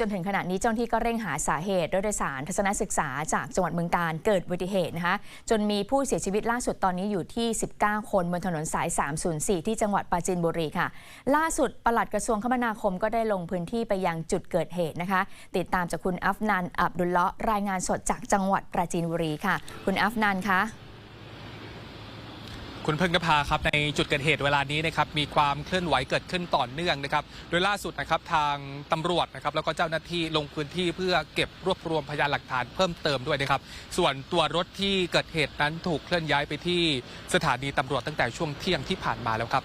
จนถึงขณะนี้เจ้าหน้าที่ก็เร่งหาสาเหตุรถโดยสารทัศนศึกษาจากจังหวัดเมืองการเกิดอุบัติเหตุนะคะจนมีผู้เสียชีวิตล่าสุดตอนนี้อยู่ที่ 19 คนบนถนนสาย 304 ที่จังหวัดปราจีนบุรีค่ะ ล่าสุดปลัดกระทรวงคมนาคมก็ได้ลงพื้นที่ไปยังจุดเกิดเหตุนะคะ ติดตามจากคุณอัฟนันอับดุลเลาะรายงานสดจากจังหวัดปราจีนบุรีค่ะ คุณอัฟนันคะ คุณพึ่งนภาครับในจุดเกิดเหตุเวลานี้นะครับมีความเคลื่อนไหวเกิดขึ้นต่อเนื่องนะครับ โดยล่าสุดนะครับทางตำรวจนะครับแล้วก็เจ้าหน้าที่ลงพื้นที่เพื่อเก็บรวบรวมพยานหลักฐานเพิ่มเติมด้วยนะครับ ส่วนตัวรถที่เกิดเหตุนั้นถูกเคลื่อนย้ายไปที่สถานีตำรวจตั้งแต่ช่วงเที่ยงที่ผ่านมาแล้วครับ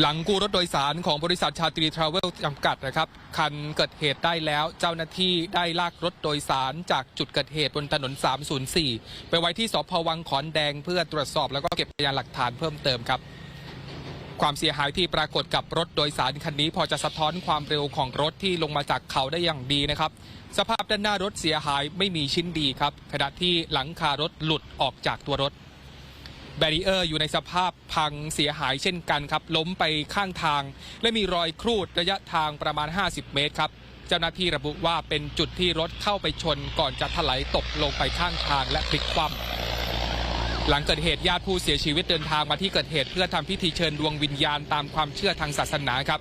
หลังกู้รถโดยสารของบริษัทชาตรีทราเวลจำกัดนะครับ คันเกิดเหตุได้แล้วเจ้าหน้าที่ได้ลากรถโดยสารจากจุดเกิดเหตุบนถนน 304 ไปไว้ที่สพวังขอนแดงเพื่อตรวจสอบแล้วก็เก็บพยานหลักฐานเพิ่มเติมครับ ความเสียหายที่ปรากฏกับรถโดยสารคันนี้ พอจะสะท้อนความเร็วของรถที่ลงมาจากเขาได้อย่างดีนะครับ สภาพด้านหน้ารถเสียหายไม่มีชิ้นดีครับขณะที่หลังคารถหลุดออกจากตัวรถ แบรีเออร์อยู่ในสภาพพังเสียหายเช่นกันครับ ล้มไปข้างทาง และมีรอยครูดระยะทางประมาณ 50 เมตรครับ เจ้าหน้าที่ระบุว่าเป็นจุดที่รถเข้าไปชนก่อนจะถลายตกลงไปข้างทางและพลิกคว่ำหลังเกิดเหตุญาติผู้เสียชีวิตเดินทางมาที่เกิดเหตุเพื่อทำพิธีเชิญดวงวิญญาณตามความเชื่อทางศาสนาครับ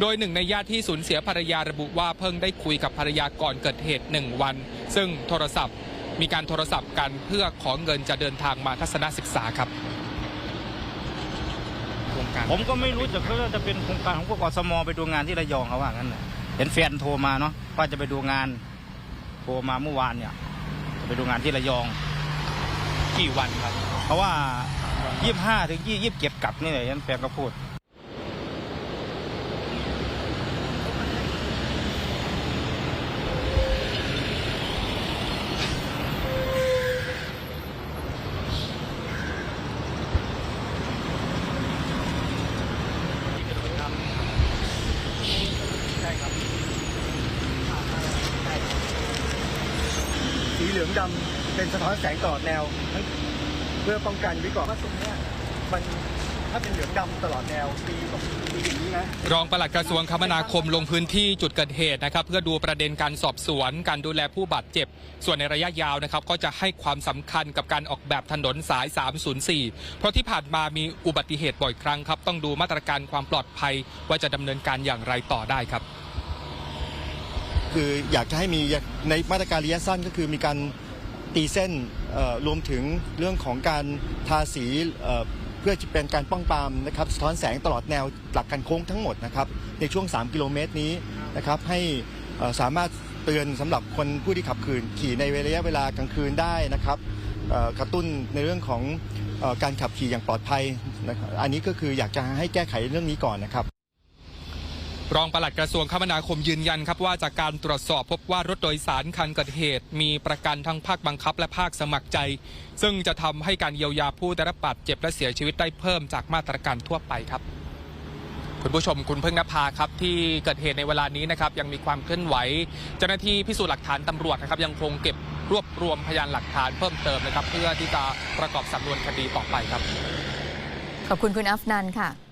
โดยหนึ่งในญาติที่สูญเสียภรรยาระบุว่าเพิ่งได้คุยกับภรรยาก่อนเกิดเหตุหนึ่งวัน ซึ่งโทรศัพท์ มีการโทรศัพท์กันเพื่อขอเงินจะเดินทางมาทัศนศึกษาครับโครงการผมก็ไม่รู้จะเขาจะเป็นโครงการของพวกอสมไปดูงานที่ระยองเขาว่างั้นน่ะเห็นแฟนโทรมาเนาะว่าจะไปดูงานโทรมาเมื่อวานเนี่ยจะไปดูงานที่ระยองกี่วันครับ เพราะว่ายี่ห้าถึงยี่ยี่เก็บกลับนี่แหละเห็นแฟนก็พูด เหลืองดำเป็นสะท้อนแสงตลอดแนว เพื่อป้องกันไว้ก่อนว่าตรงนี้มันถ้าเป็นเหลืองดำตลอดแนวปีแบบปีอย่างนี้นะรองปลัดกระทรวงคมนาคมลงพื้นที่จุดเกิดเหตุนะครับ เพื่อดูประเด็นการสอบสวน การดูแลผู้บาดเจ็บ ส่วนในระยะยาวนะครับ ก็จะให้ความสำคัญกับการออกแบบถนนสาย 304 เพราะที่ผ่านมามีอุบัติเหตุบ่อยครั้งครับ ต้องดูมาตรการความปลอดภัยว่าจะดำเนินการอย่างไรต่อได้ครับ คืออยากจะให้มีในมาตรการระยะสั้นก็คือมีการตีเส้นรวมถึงเรื่องของการทาสีเพื่อจะเป็นการป้องปรามนะครับสะท้อนแสงตลอดแนวหลักการโค้งทั้งหมดนะครับในช่วง 3 กิโลเมตรนี้นะครับให้สามารถเตือนสำหรับคนผู้ที่ขับขี่ขี่ในระยะเวลากลางคืนได้นะครับกระตุ้นในเรื่องของการขับขี่อย่างปลอดภัยนะครับอันนี้ก็คืออยากจะให้แก้ไขเรื่องนี้ก่อนนะครับ รองปลัดกระทรวงคมนาคมยืนยันครับว่าจากการตรวจสอบพบว่ารถโดยสารคันเกิดเหตุ มีประกันทั้งภาคบังคับและภาคสมัครใจ ซึ่งจะทำให้การเยียวยาผู้ได้รับบาดเจ็บและเสียชีวิตได้เพิ่มจากมาตรการทั่วไปครับ คุณผู้ชมคุณเพึ่งนภาครับที่เกิดเหตุในเวลานี้นะครับยังมีความเคลื่อนไหว เจ้าหน้าที่พิสูจน์หลักฐานตำรวจนะครับยังคงเก็บรวบรวมพยานหลักฐานเพิ่มเติมนะครับ เพื่อที่จะประกอบสำนวนคดีต่อไปครับ ขอบคุณคุณอัฟนันค่ะ